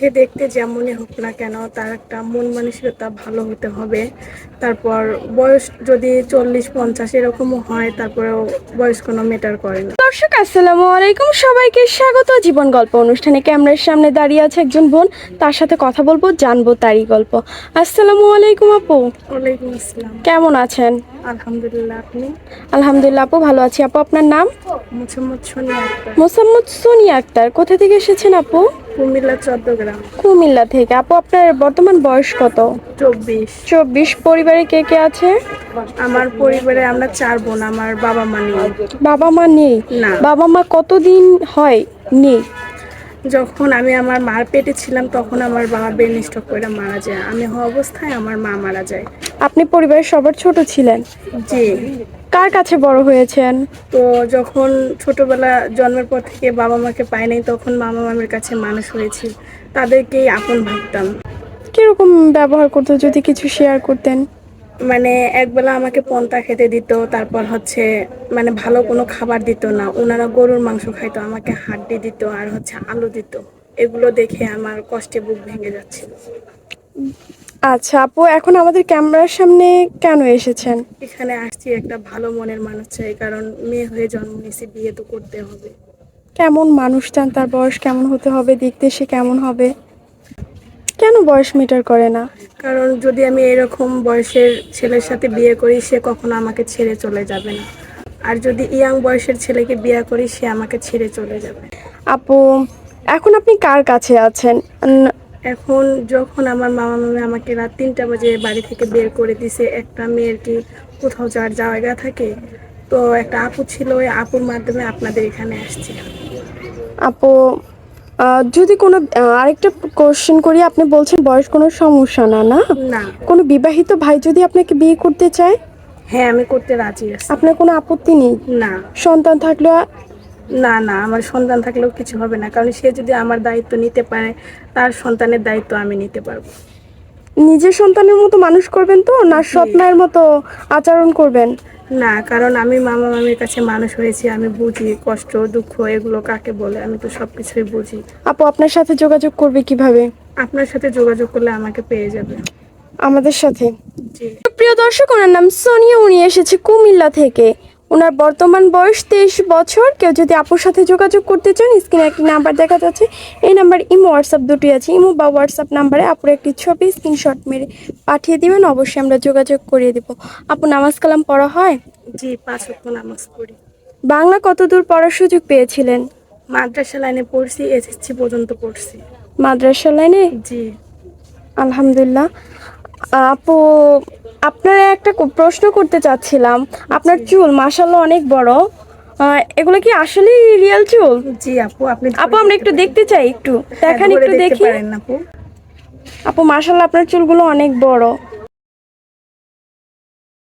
সে দেখতে যেমনই হোক না কেন তার একটা মন মানসিকতা ভালো হতে হবে। তারপর বয়স যদি চল্লিশ পঞ্চাশ এরকমও হয় তারপরেও বয়স কোনো মেটার করে না। দর্শক আসসালামু আলাইকুম। সবাইকে স্বাগত। জীবন গল্প অনুষ্ঠানে ক্যামেরার সামনে দাঁড়িয়ে আছে একজন বোন। তার সাথে কথা বলব জানব তারই গল্প। আসসালামু আলাইকুম আপু। ওয়ালাইকুম আসসালাম। কেমন আছেন? আলহামদুলিল্লাহ আপনি? আলহামদুলিল্লাহ আপু ভালো আছি। আপু আপনার নাম? মোসাম্মদ সোনিয়া আক্তার। মোসাম্মদ সোনিয়া আক্তার। কোথা থেকে এসেছেন আপু? কুমিল্লা চট্টগ্রাম। কুমিল্লা থেকে। আপু আপনার বর্তমান বয়স কত? চব্বিশ। চব্বিশ। পরিবারে কে কে আছে? আমার পরিবারে আমরা চার বোন আমার বাবা মা নেই। বাবা মা নেই? না। বাবা মা কতদিন হয় নেই? যখন আমি আমার মার পেটে ছিলাম তখন আমার বাবা ব্রেন স্ট্রোক করে মারা যায়। আমি হওয়া অবস্থায় আমার মা মারা যায়। আপনি পরিবারের সবার ছোট ছিলেন? জি। কার কাছে বড় হয়েছেন? তো যখন ছোটবেলা জন্মের পর থেকে বাবা মাকে পাই নাই তখন মামা মামির কাছে মানুষ হয়েছি। তাদেরকেই আপন ভাবতাম। কীরকম ব্যবহার করতো যদি কিছু শেয়ার করতেন? মানে একবেলা আমাকে পন্তা খেতে দিত তারপর হচ্ছে মানে ভালো কোনো খাবার দিত না। ওনারা গরুর মাংস খাইতো আমাকে হাড্ডি দিত আর হচ্ছে আলু দিত। এগুলো দেখে আমার কষ্টে বুক ভেঙে যাচ্ছিল। আচ্ছা আপু এখন আমাদের ক্যামেরার সামনে কেন এসেছেন? এখানে আসছি একটা ভালো মনের মানুষ চাই কারণ মেয়ে হয়ে জন্ম নিয়েছি বিয়ে তো করতে হবে। কেমন মানুষ চান তার বয়স কেমন হতে হবে দেখতে সে কেমন হবে? কেন বয়স মিটার করে না? কারণ যদি আমি এরকম বয়সের ছেলের সাথে বিয়ে করি সে কখনো আমাকে ছেড়ে চলে যাবে না। আর যদি ইয়াং বয়সের ছেলেকে বিয়ে করি সে আমাকে ছেড়ে চলে যাবে। আপু এখন আপনি কার কাছে আছেন? এখন যখন আমার মামা মামি আমাকে রাত তিনটা বাজে বাড়ি থেকে বের করে দিছে একটা মেয়ের কি কোথাও যাওয়ার জায়গা থাকে? তো একটা আপু ছিল ওই আপুর মাধ্যমে আপনাদের এখানে আসছি। আপু যদি কোনো আরেকটা কোশ্চেন করি আপনি বলছেন বয়স কোনো সমস্যা না? না। কোনো বিবাহিত ভাই যদি আপনাকে বিয়ে করতে চায়? হ্যাঁ আমি করতে রাজি আছি। আপনার কোনো আপত্তি নেই? না। সন্তান থাকলেও না না আমার সন্তান থাকলেও কিছু হবে না। কারণ সে যদি আমার দায়িত্ব নিতে পারে তার সন্তানের দায়িত্ব আমি নিতে পারব। নিজের সন্তানের মতো মানুষ করবেন তো না সৎ মায়ের মতো আচরণ করবেন? না কারণ আমি মামা মামির কাছে মানুষ হয়েছি আমি বুঝি কষ্ট দুঃখ এগুলো কাকে বলে আমি তো সব কিছুই বুঝি। আপু আপনার সাথে যোগাযোগ করবে কীভাবে? আপনার সাথে যোগাযোগ করলে আমাকে পেয়ে যাবে। আমাদের সাথে। প্রিয় দর্শক ওনার নাম সোনিয়া উনি এসেছে কুমিল্লা থেকে। ওনার বর্তমান বয়স তেইশ বছর। কেউ যদি আপুর সাথে যোগাযোগ করতে চান স্ক্রিনে একটি নাম্বার দেখা যাচ্ছে। এই নাম্বার ইমো হোয়াটসঅ্যাপ দুটি আছে। ইমো বা হোয়াটসঅ্যাপ নাম্বারে আপুর একটি ছবি স্ক্রিনশট মেরে পাঠিয়ে দিবেন। অবশ্যই আমরা যোগাযোগ করিয়ে দেব। আপু নামাজ কালাম পড়া হয়? জি পাঁচ ওয়াক্ত নামাজ পড়ি। বাংলা কতদূর পড়ার সুযোগ পেয়েছিলেন? মাদ্রাসা লাইনে পড়ছি এসএসসি পর্যন্ত পড়ছি। মাদ্রাসা লাইনে? জি। আলহামদুলিল্লাহ। আপু আপনারা একটা প্রশ্ন করতে চাচ্ছিলাম। আপনার চুল মাসাল্লাহ অনেক বড়। এগুলো কি আসলে রিয়েল চুল? জি আপু আপনি আপু আমরা একটু দেখতে চাই একটু। হ্যাঁ, দেখান একটু দেখি। আপু। আপু মাসাল্লাহ আপনার চুলগুলো অনেক বড়।